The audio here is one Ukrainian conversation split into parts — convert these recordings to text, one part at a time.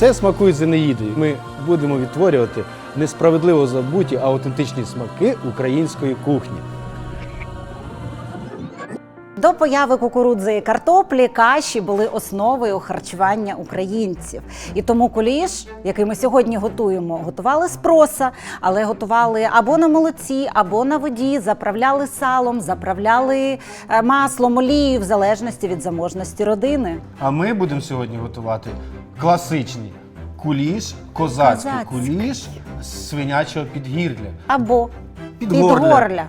Це смакує Зенеїдою. Ми будемо відтворювати несправедливо забуті, а аутентичні смаки української кухні. До появи кукурудзи і картоплі каші були основою харчування українців. І тому куліш, який ми сьогодні готуємо, готували з проса, але готували або на молоці, або на воді, заправляли салом, заправляли е, маслом, олією, в залежності від заможності родини. А ми будемо сьогодні готувати класичний куліш, козацький Козацький. куліш з свинячого підгірля. Або Підгорля. підгорля.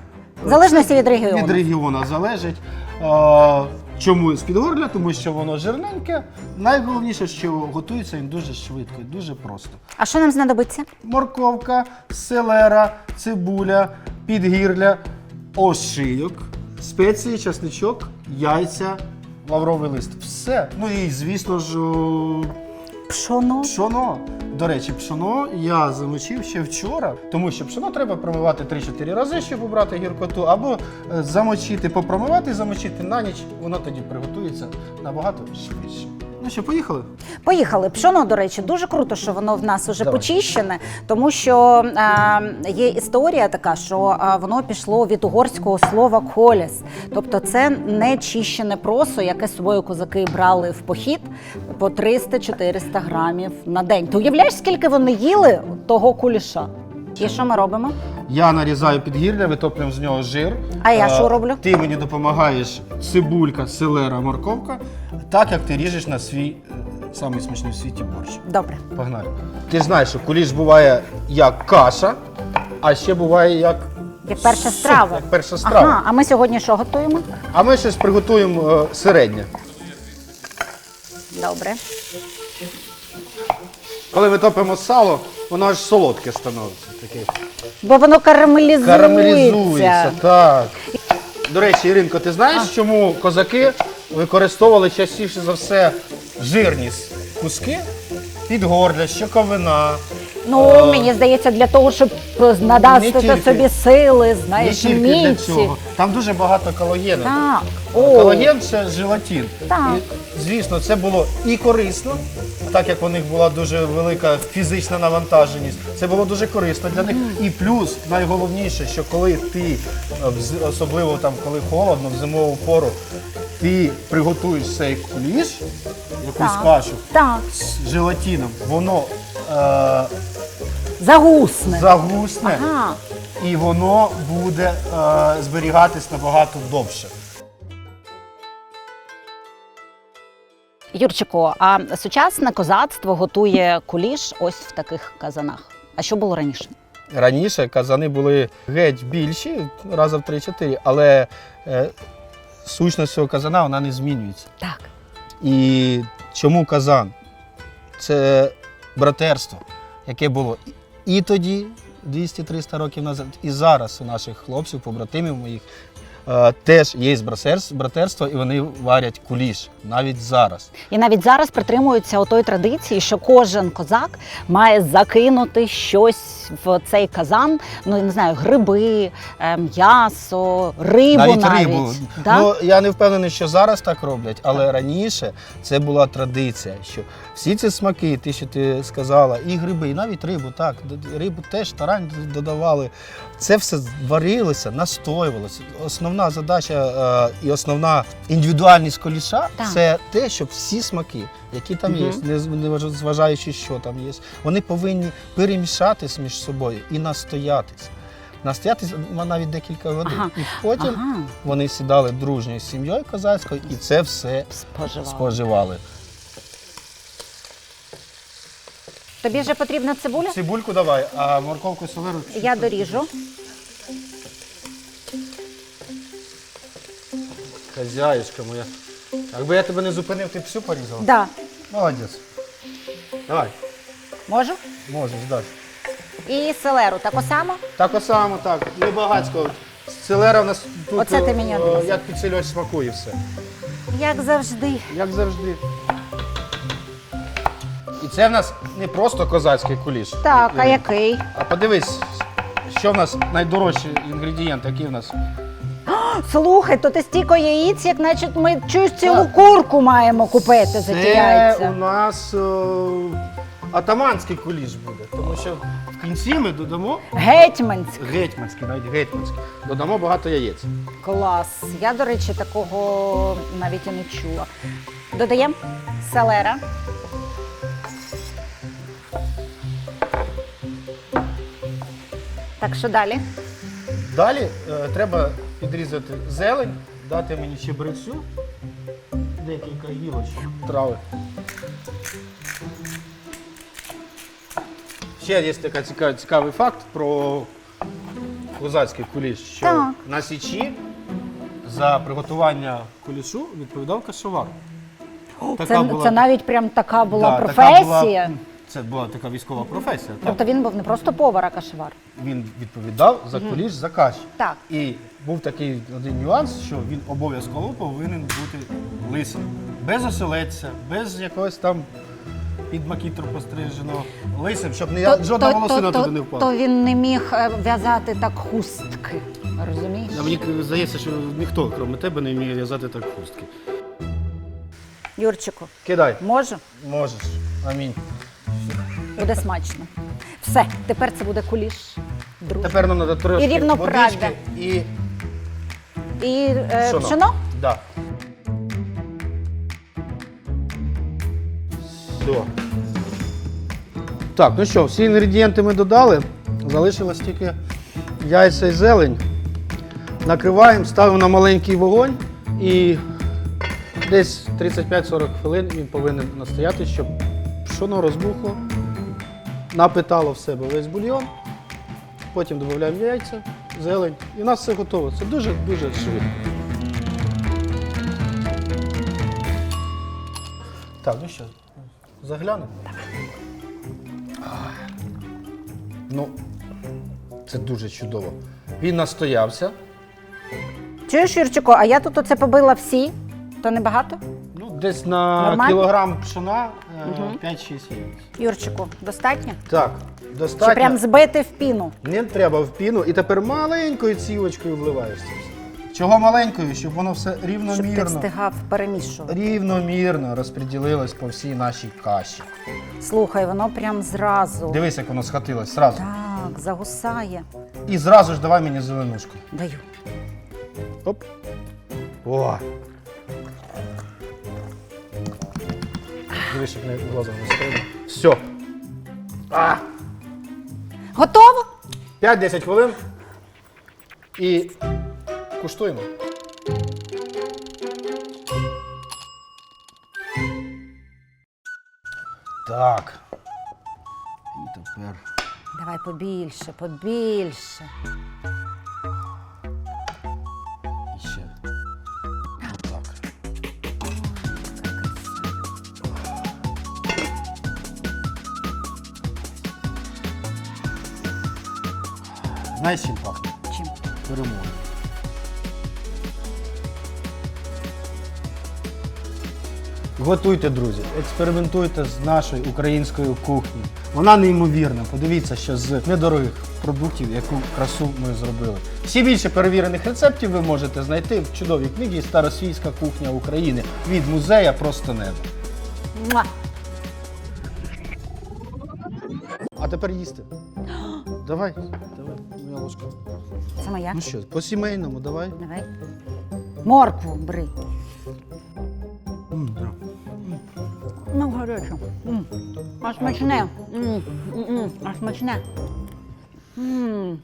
В залежності від регіону. Від регіону залежить. А, чому з підгорля? Тому що воно жирненьке. Найголовніше, що готується він дуже швидко і дуже просто. А що нам знадобиться? Морковка, селера, цибуля, підгірля, ошийок, спеції, часничок, яйця, лавровий лист. Все. Ну і звісно ж. о, Пшоно. Пшоно. До речі, пшоно я замочив ще вчора, тому що пшоно треба промивати 3-4 рази, щоб обрати гіркоту, або е, замочити, попромивати, замочити на ніч, воно тоді приготується набагато швидше. Ну що, поїхали? Поїхали. Пшоно, до речі, дуже круто, що воно в нас уже Давай. почищене, тому що е, є історія така, що е, воно пішло від угорського слова коліс. Тобто це не чищене просо, яке з собою козаки брали в похід по 300-400 грамів на день. Ти уявляєш, скільки вони їли того куліша? І що ми робимо? Я нарізаю підгірля, витоплюємо з нього жир. А я Е, що роблю? Ти мені допомагаєш цибулька, селера, морковка, так як ти ріжеш на свій е, самий смачний в світі борщ. Добре. Погнали. Ти ж знаєш, що куліш буває як каша, а ще буває як. Як перша суп, страва. Як перша страва. Ага, а ми сьогодні що готуємо? А ми щось приготуємо е, середнє. Добре. Коли ми топимо сало, воно аж солодке становиться. Таке. Бо воно карамелізується. Карамелізується, так. До речі, Іринко, ти знаєш, чому козаки використовували частіше за все жирні куски? Підгорля, щоковина. Ну, мені здається, для того, щоб надати тільки. собі сили, Не знаєш, тільки для міці. цього. Там дуже багато колагену. Так. О, Колаген це желатин. Так. І, звісно, це було і корисно, так як у них була дуже велика фізична навантаженість. Це було дуже корисно для них. І плюс найголовніше, що коли ти, е, особливо там, коли холодно, в зимову пору, ти приготуєш цей куліш, якусь Так. кашу так, з желатином, воно е, загусне. загусне Ага. і воно буде е, зберігатись набагато довше. Юрчико, а сучасне козацтво готує куліш ось в таких казанах. А що було раніше? Раніше казани були геть більші, раза в 3-4, але е, сущність цього казана вона не змінюється. Так. І чому казан? Це братерство, яке було і тоді, 200-300 років назад, і зараз у наших хлопців, побратимів моїх, теж є братерство, і вони варять куліш навіть зараз. І навіть зараз притримуються отої традиції, що кожен козак має закинути щось в цей казан. Ну не знаю, гриби, е, м'ясо, рибу навіть. навіть рибу. Да? Ну я не впевнений, що зараз так роблять, але раніше це була традиція, що всі ці смаки, ті, що ти сказала, і гриби, і навіть рибу, так, рибу теж тарань додавали. Це все варилося, настоювалося. Основна задача е, і основна індивідуальність коліша Так. це те, щоб всі смаки, які там є, не зважаючи, що там є, вони повинні перемішатись між собою і настоятись. Настоятись навіть декілька годин. Ага. І потім Ага, вони сідали дружньою сім'єю козацькою і це все споживала. споживали. Тобі вже потрібна цибуля? Цибульку давай, а морковку селеру. Я доріжу. Хазяюшка моя. Якби я тебе не зупинив, ти б всю порізала? Да. Молодець. Давай, Можу? можеш, дати. І селеру тако само. Так само, так. Не багацько. Селера в нас тут Оце ти мені е, одразу. як підсилювач смакує все. Як завжди. Як завжди. І це в нас не просто козацький куліш. Так, а Ірина. який? А подивись, що в нас найдорожчий інгредієнт, який в нас. Слухай, то ти стільки яїць, як наче ми чуєш цілу Так. курку маємо купити за ті Це яйця. у нас е, атаманський куліш буде. Тому що в кінці ми додамо Гетьманськ. гетьманський, навіть гетьманський. Додамо багато яєць. Клас. Я, до речі, такого навіть і не чула. Додаємо селера. Так, що далі? Далі е, треба підрізати зелень, дати мені чебрецю, декілька гілочок трави. Ще є така ціка- цікавий факт про козацький куліш, що Так. на січі за приготування кулішу відповідав кашовар. Це, була- це навіть прям така була Да, така професія. була- це була така військова професія. так. Тобто він був не просто повар, а кашевар. Він відповідав за куліш за каші. Так. І був такий один нюанс, що він обов'язково повинен бути лисим. Без оселедця, без якогось там під макітру постриженого лисим, щоб не, жодна волосина туди не впала. то він не міг е, в'язати так хустки. Розумієш? А мені здається, що ніхто, крім тебе, не вміє в'язати так хустки. Юрчику, Кидай. можу? Можеш. Амінь. Буде смачно. Все, тепер це буде куліш. Друже. Тепер нам треба трошки І рівноправда. водички і І е, пшено? Да. Все. Так, ну що, всі інгредієнти ми додали. Залишилось тільки яйця і зелень. Накриваємо, ставимо на маленький вогонь і десь 35-40 хвилин він повинен настояти, щоб пшоно розбухло, напитало в себе весь бульйон. Потім додаємо яйця, зелень. І у нас все готово. Це дуже-дуже швидко. Так, ну що, заглянемо? Ну, це дуже чудово. Він настоявся. Чуєш, Юрчику, а я тут оце побила всі, то небагато? Ну, десь на Нормально? кілограм пшона е, Мгм. 5-6 яєць. Юрчику, достатньо? Так, Чи прям збити в піну? Не треба в піну. І тепер маленькою цівочкою вливаєш це все. Чого маленькою? Щоб воно все Щоб ти рівномірно. встигав перемішувати. Рівномірно розподілилось по всій нашій каші. Слухай, воно прям зразу. Дивись, як воно схватилось зразу. Так, загусає. І зразу ж давай мені зеленушку. Даю. Оп. О. Дивись, щоб не глазом не стоїть. Все. А! Готово? 5-10 хвилин. І куштуємо. Так. І тепер. Давай побільше, побільше. І ще. Отак. Знаєш, чим пахне? Чим? Перемога. Готуйте, друзі, експериментуйте з нашою українською кухнею. Вона неймовірна. Подивіться, що з недорогих продуктів, яку красу ми зробили. Всі більше перевірених рецептів ви можете знайти в чудовій книгі Старосвійська кухня України від музея Просто небо. Муа! А тепер їсти. Давай, давай, моя ложка. Це моя. Ну що, по сімейному, давай. Давай. Моркву бери. 엄청 화려해요. 음, 아, 스마치네요. 음, 음, 음, 아, 스마치네. 음.